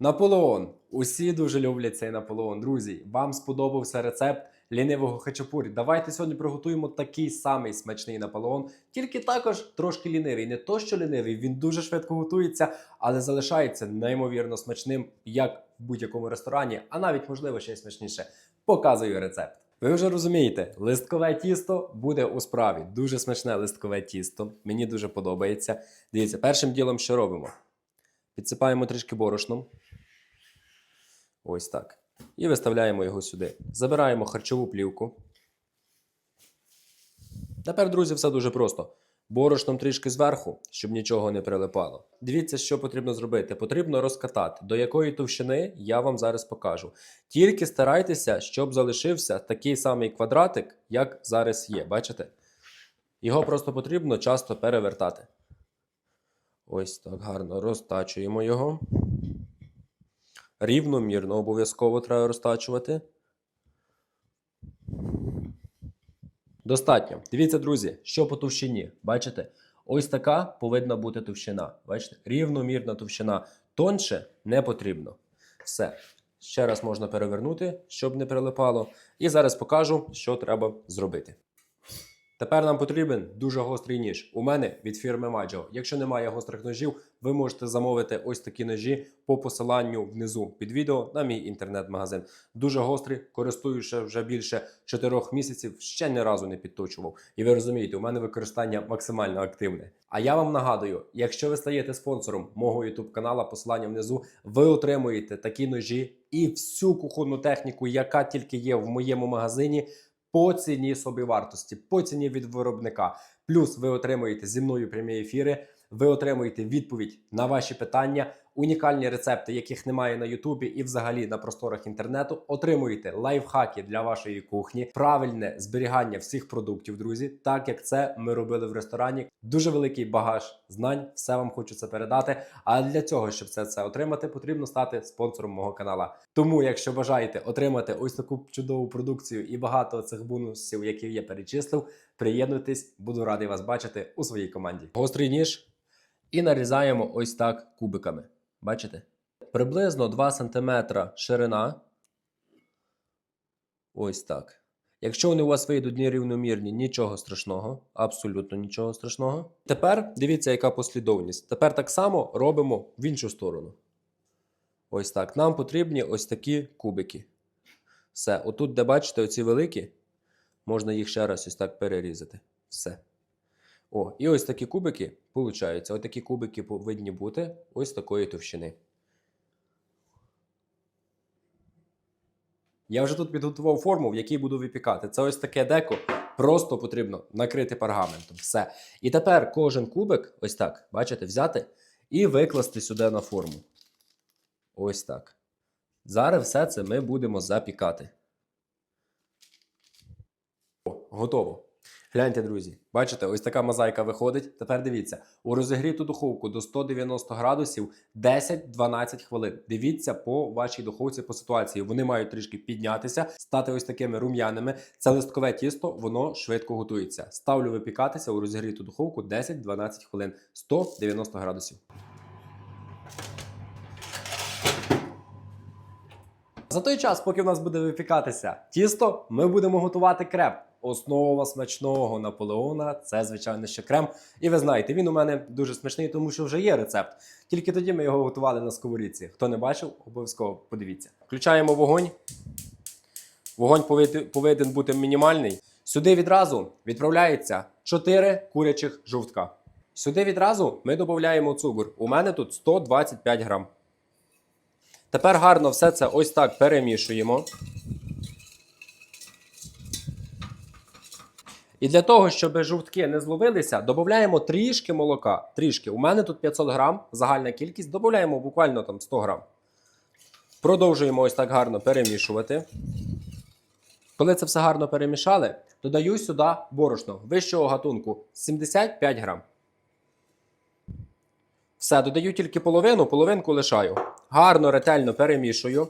Наполеон. Усі дуже люблять цей Наполеон. Друзі, вам сподобався рецепт лінивого хачапурі. Давайте сьогодні приготуємо такий самий смачний Наполеон, тільки також трошки лінивий. Не то, що лінивий, він дуже швидко готується, але залишається неймовірно смачним, як в будь-якому ресторані, а навіть можливо ще й смачніше. Показую рецепт. Ви вже розумієте, листкове тісто буде у справі. Дуже смачне листкове тісто. Мені дуже подобається. Дивіться, першим ділом що робимо? Підсипаємо трішки борошном. Ось так. І виставляємо його сюди. Забираємо харчову плівку. Тепер, друзі, все дуже просто. Борошном трішки зверху, щоб нічого не прилипало. Дивіться, що потрібно зробити. Потрібно розкатати. До якої товщини я вам зараз покажу. Тільки старайтеся, щоб залишився такий самий квадратик, як зараз є. Бачите? Його просто потрібно часто перевертати. Ось так гарно розтачуємо його. Рівномірно обов'язково треба розтачувати. Достатньо. Дивіться, друзі, що по товщині. Бачите? Ось така повинна бути товщина. Бачите? Рівномірна товщина. Тонше не потрібно. Все. Ще раз можна перевернути, щоб не прилипало. І зараз покажу, що треба зробити. Тепер нам потрібен дуже гострий ніж. У мене від фірми Maggio. Якщо немає гострих ножів, ви можете замовити ось такі ножі по посиланню внизу під відео на мій інтернет-магазин. Дуже гострий, користуюся вже більше 4 місяців, ще ні разу не підточував. І ви розумієте, у мене використання максимально активне. А я вам нагадую, якщо ви стаєте спонсором мого YouTube канала, посилання внизу, ви отримуєте такі ножі і всю кухонну техніку, яка тільки є в моєму магазині по ціні собівартості, по ціні від виробника. Плюс ви отримуєте зі мною прямі ефіри, ви отримуєте відповідь на ваші питання, унікальні рецепти, яких немає на Ютубі і взагалі на просторах інтернету. Отримуєте лайфхаки для вашої кухні, правильне зберігання всіх продуктів, друзі, так як це ми робили в ресторані. Дуже великий багаж знань, все вам хочу це передати. А для цього, щоб це, це отримати, потрібно стати спонсором мого канала. Тому, якщо бажаєте отримати ось таку чудову продукцію і багато цих бонусів, які я перечислив, приєднуйтесь, буду радий вас бачити у своїй команді. Гострий ніж і нарізаємо ось так кубиками. Бачите? Приблизно 2 см ширина. Ось так. Якщо вони у вас вийдуть нерівномірні, нічого страшного, абсолютно нічого страшного. Тепер дивіться, яка послідовність. Тепер так само робимо в іншу сторону. Ось так. Нам потрібні ось такі кубики. Все. Отут, де бачите, оці великі, можна їх ще раз ось так перерізати. Все. О, і ось такі кубики получаються. Ось такі кубики повинні бути ось такої товщини. Я вже тут підготував форму, в якій буду випікати. Це ось таке деко. Просто потрібно накрити пергаментом. Все. І тепер кожен кубик, ось так, бачите, взяти і викласти сюди на форму. Ось так. Зараз все це ми будемо запікати. О, готово. Гляньте, друзі, бачите, ось така мозаїка виходить. Тепер дивіться, у розігріту духовку до 190 градусів 10-12 хвилин. Дивіться по вашій духовці по ситуації. Вони мають трішки піднятися, стати ось такими рум'яними. Це листкове тісто, воно швидко готується. Ставлю випікатися у розігріту духовку 10-12 хвилин, 190 градусів. За той час, поки в нас буде випікатися тісто, ми будемо готувати креп. Основа смачного наполеона це, звичайно, ще крем. І ви знаєте, він у мене дуже смачний, тому що вже є рецепт. Тільки тоді ми його готували на сковорідці. Хто не бачив, обов'язково подивіться. Включаємо вогонь. Вогонь повинен- бути мінімальний. Сюди відразу відправляється 4 курячих жовтка. Сюди відразу ми додаємо цукор. У мене тут 125 грам. Тепер гарно все це ось так перемішуємо. І для того, щоб жовтки не зловилися, додаємо трішки молока. Трішки. У мене тут 500 грам, загальна кількість, додаємо буквально там 100 грам. Продовжуємо ось так гарно перемішувати. Коли це все гарно перемішали, додаю сюди борошно вищого гатунку 75 грам. Все, додаю тільки половину, половинку лишаю. Гарно, ретельно перемішую.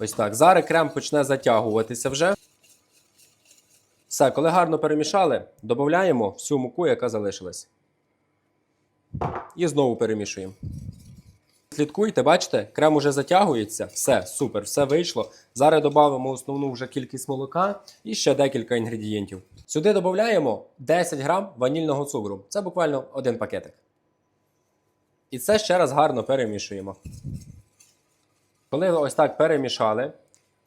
Ось так. Зараз крем почне затягуватися вже. Все, коли гарно перемішали, додаємо всю муку, яка залишилась. І знову перемішуємо. Слідкуйте, бачите, крем уже затягується. Все, супер, все вийшло. Зараз додамо основну вже кількість молока і ще декілька інгредієнтів. Сюди додаємо 10 грам ванільного цукру. Це буквально один пакетик. І це ще раз гарно перемішуємо. Коли ось так перемішали,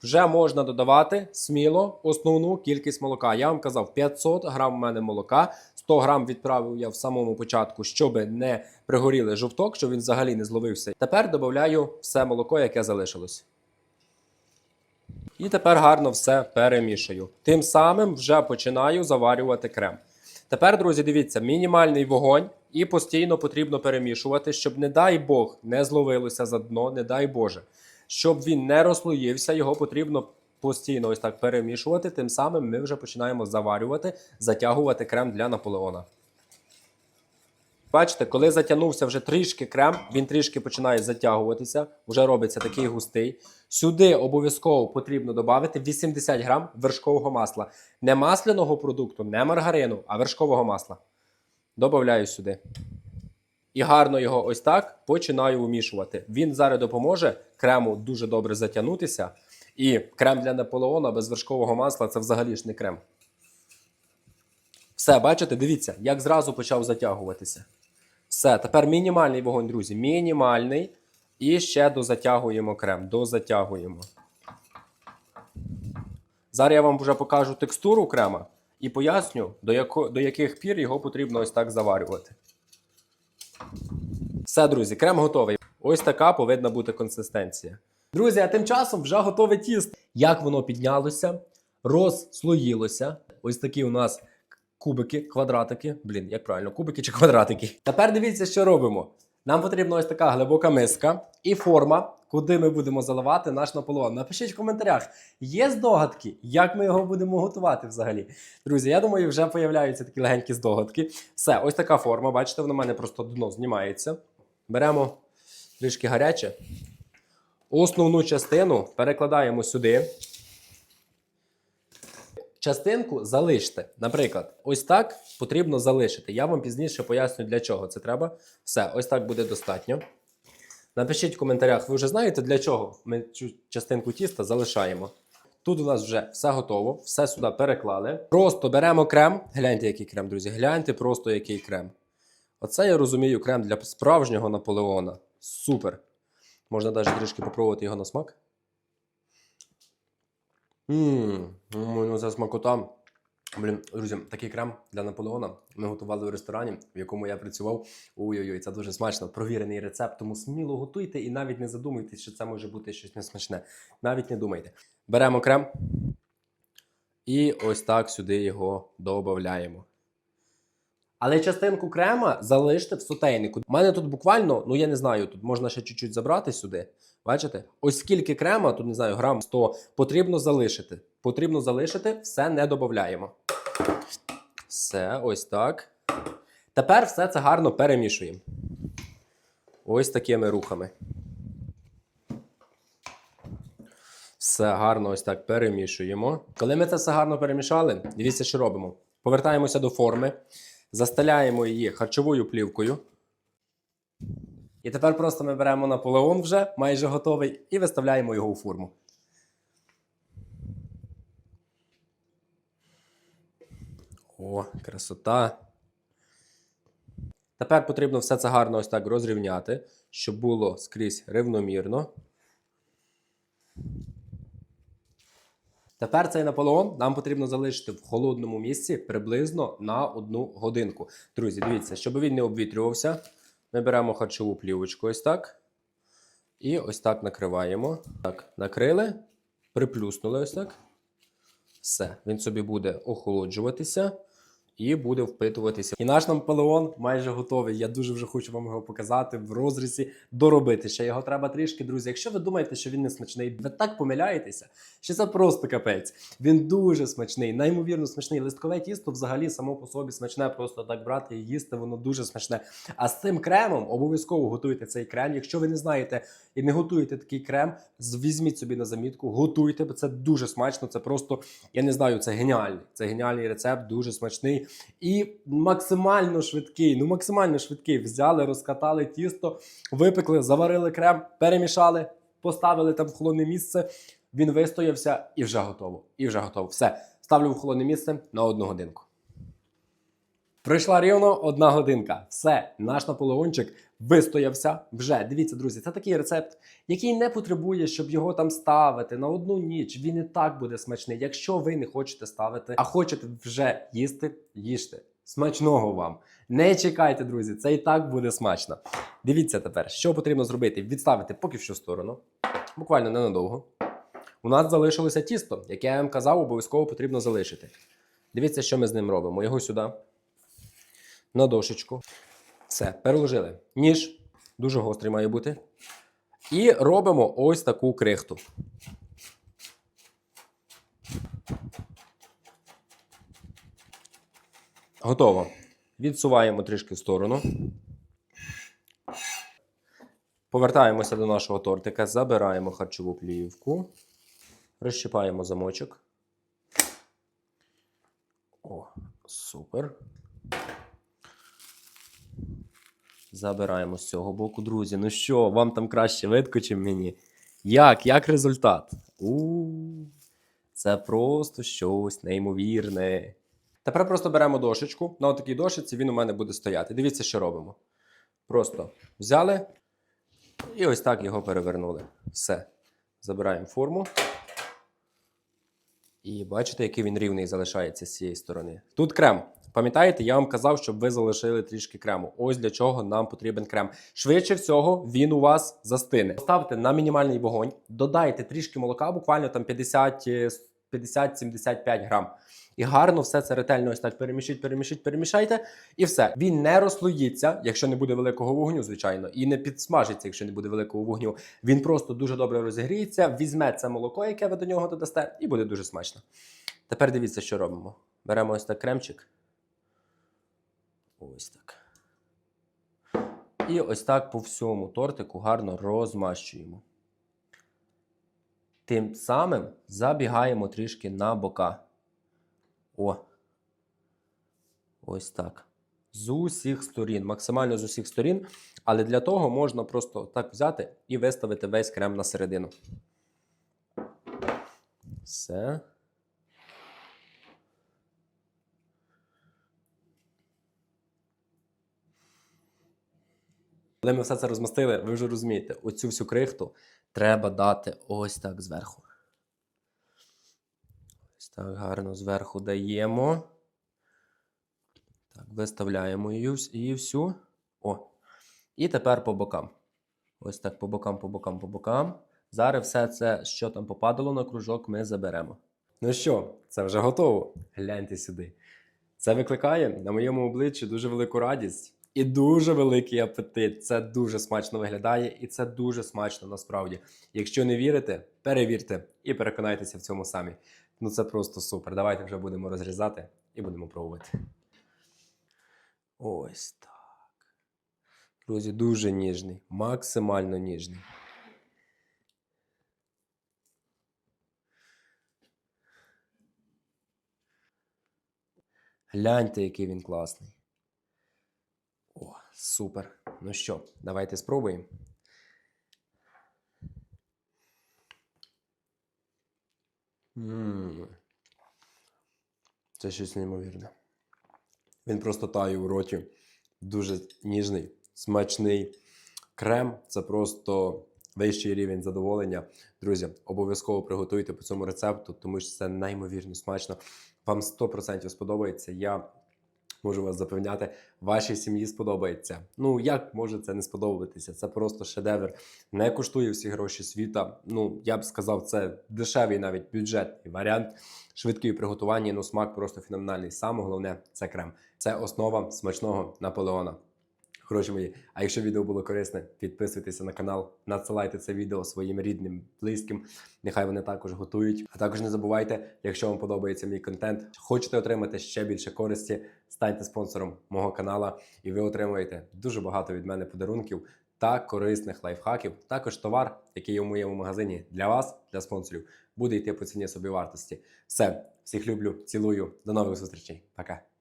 вже можна додавати сміло основну кількість молока. Я вам казав, 500 грам у мене молока, 100 грам відправив я в самому початку, щоб не пригоріли жовток, щоб він взагалі не зловився. Тепер додаю все молоко, яке залишилось. І тепер гарно все перемішую. Тим самим вже починаю заварювати крем. Тепер, друзі, дивіться, мінімальний вогонь і постійно потрібно перемішувати, щоб, не дай Бог, не зловилося за дно, не дай Боже. Щоб він не розслоївся, його потрібно постійно ось так перемішувати. Тим самим ми вже починаємо заварювати, затягувати крем для Наполеона. Бачите, коли затягнувся вже трішки крем, він трішки починає затягуватися, вже робиться такий густий. Сюди обов'язково потрібно додати 80 грам вершкового масла. Не масляного продукту, не маргарину, а вершкового масла. Добавляю сюди. І гарно його ось так починаю вмішувати. Він зараз допоможе крему дуже добре затягнутися. І крем для Наполеона без вершкового масла це взагалі ж не крем. Все, бачите, дивіться, як зразу почав затягуватися. Все, тепер мінімальний вогонь, друзі. Мінімальний. І ще дозатягуємо крем. Дозатягуємо. Зараз я вам вже покажу текстуру крема і поясню, до, яко, до яких пір його потрібно ось так заварювати. Все, друзі, крем готовий. Ось така повинна бути консистенція. Друзі, а тим часом вже готове тісто. Як воно піднялося, розслоїлося. Ось такі у нас кубики, квадратики. Блін, як правильно, кубики чи квадратики. Тепер дивіться, що робимо. Нам потрібна ось така глибока миска і форма, куди ми будемо заливати наш наполеон. Напишіть в коментарях, є здогадки, як ми його будемо готувати взагалі. Друзі, я думаю, вже появляються такі легенькі здогадки. Все, ось така форма. Бачите, воно в мене просто дно знімається. Беремо трішки гаряче. Основну частину перекладаємо сюди. Частинку залиште. Наприклад, ось так потрібно залишити. Я вам пізніше поясню, для чого це треба. Все, ось так буде достатньо. Напишіть в коментарях, ви вже знаєте, для чого ми цю частинку тіста залишаємо. Тут у нас вже все готово, все сюди переклали. Просто беремо крем. Гляньте, який крем, друзі. Гляньте просто який крем. Оце я розумію крем для справжнього Наполеона. Супер. Можна навіть трішки попробувати його на смак. Ммм, ну це смакота. Блін, друзі, такий крем для Наполеона ми готували в ресторані, в якому я працював. Ой-ой-ой, це дуже смачно. Провірений рецепт, тому сміло готуйте і навіть не задумуйтесь, що це може бути щось несмачне. Навіть не думайте. Беремо крем і ось так сюди його додаємо. Але частинку крема залиште в сотейнику. У мене тут буквально, ну я не знаю, тут можна ще чуть-чуть забрати сюди. Бачите? Ось скільки крема, тут не знаю, грам 100, потрібно залишити. Потрібно залишити, все не додаємо. Все, ось так. Тепер все це гарно перемішуємо. Ось такими рухами. Все гарно ось так перемішуємо. Коли ми це все гарно перемішали, дивіться, що робимо. Повертаємося до форми, застеляємо її харчовою плівкою. І тепер просто ми беремо Наполеон вже майже готовий і виставляємо його у форму. О, красота. Тепер потрібно все це гарно ось так розрівняти, щоб було скрізь рівномірно. Тепер цей Наполеон нам потрібно залишити в холодному місці приблизно на одну годинку. Друзі, дивіться, щоб він не обвітрювався, ми беремо харчову плівочку ось так. І ось так накриваємо. Так, накрили, приплюснули ось так. Все, він собі буде охолоджуватися і буде впитуватися. І наш Наполеон майже готовий. Я дуже вже хочу вам його показати в розрізі, доробити. Ще його треба трішки, друзі. Якщо ви думаєте, що він не смачний, ви так помиляєтеся, що це просто капець. Він дуже смачний, неймовірно смачний. Листкове тісто взагалі само по собі смачне, просто так брати і їсти, воно дуже смачне. А з цим кремом обов'язково готуйте цей крем. Якщо ви не знаєте і не готуєте такий крем, візьміть собі на замітку, готуйте, бо це дуже смачно. Це просто, я не знаю, це геніальний. Це геніальний рецепт, дуже смачний. І максимально швидкий. Ну, максимально швидкий. Взяли, розкатали тісто, випекли, заварили крем, перемішали, поставили там в холодне місце. Він вистоявся і вже готово. І вже готово. Все, ставлю в холодне місце на одну годинку. Пройшла рівно одна годинка. Все, наш наполеончик вистоявся вже. Дивіться, друзі, це такий рецепт, який не потребує, щоб його там ставити на одну ніч. Він і так буде смачний. Якщо ви не хочете ставити, а хочете вже їсти, їжте. Смачного вам. Не чекайте, друзі, це і так буде смачно. Дивіться тепер, що потрібно зробити: відставити поки що в сторону, буквально ненадовго. У нас залишилося тісто, яке я вам казав, обов'язково потрібно залишити. Дивіться, що ми з ним робимо. Його сюди, на дошечку. Все, переложили. Ніж дуже гострий має бути. І робимо ось таку крихту. Готово. Відсуваємо трішки в сторону. Повертаємося до нашого тортика, забираємо харчову плівку, розщипаємо замочок. О, супер. Забираємо з цього боку, друзі. Ну що, вам там краще видко, чим мені? Як? Як результат? у це просто щось неймовірне. Тепер просто беремо дошечку. На отакій дошиці він у мене буде стояти. Дивіться, що робимо. Просто взяли і ось так його перевернули. Все. Забираємо форму. І бачите, який він рівний залишається з цієї сторони. Тут крем. Пам'ятаєте, я вам казав, щоб ви залишили трішки крему. Ось для чого нам потрібен крем. Швидше всього, він у вас застине. Ставте на мінімальний вогонь, додайте трішки молока, буквально там 50 е, 50-75 грам. І гарно все це ретельно ось так перемішіть, перемішіть, перемішайте. І все. Він не розслоїться, якщо не буде великого вогню, звичайно, і не підсмажиться, якщо не буде великого вогню. Він просто дуже добре розігріється, візьме це молоко, яке ви до нього додасте, і буде дуже смачно. Тепер дивіться, що робимо. Беремо ось так кремчик. Ось так. І ось так по всьому тортику гарно розмащуємо. Тим самим забігаємо трішки на бока. О. Ось так. З усіх сторін, максимально з усіх сторін. Але для того можна просто так взяти і виставити весь крем на середину. Все. Коли ми все це розмастили, ви вже розумієте, оцю всю крихту треба дати ось так зверху. Ось так гарно зверху даємо. Так, виставляємо її, всю. О. І тепер по бокам. Ось так по бокам, по бокам, по бокам. Зараз все це, що там попадало на кружок, ми заберемо. Ну що, це вже готово. Гляньте сюди. Це викликає на моєму обличчі дуже велику радість і дуже великий апетит. Це дуже смачно виглядає, і це дуже смачно насправді. Якщо не вірите, перевірте і переконайтеся в цьому самі. Ну це просто супер. Давайте вже будемо розрізати і будемо пробувати. Ось так. Друзі, дуже ніжний, максимально ніжний. Гляньте, який він класний. Супер. Ну що, давайте спробуємо. Мм. Це щось неймовірне. Він просто тає у роті. Дуже ніжний, смачний. Крем це просто вищий рівень задоволення. Друзі, обов'язково приготуйте по цьому рецепту, тому що це неймовірно смачно. Вам 100% сподобається. Я можу вас запевняти, вашій сім'ї сподобається. Ну як може це не сподобатися? Це просто шедевр. Не коштує всі гроші світа. Ну я б сказав, це дешевий навіть бюджетний варіант. Швидкий приготування, ну смак просто феноменальний. Саме головне це крем. Це основа смачного Наполеона. Хороші мої, а якщо відео було корисне, підписуйтеся на канал, надсилайте це відео своїм рідним, близьким. Нехай вони також готують. А також не забувайте, якщо вам подобається мій контент, хочете отримати ще більше користі, станьте спонсором мого канала, і ви отримуєте дуже багато від мене подарунків та корисних лайфхаків. Також товар, який є в моєму магазині для вас, для спонсорів, буде йти по ціні собівартості. Все, всіх люблю, цілую. До нових зустрічей. Пока.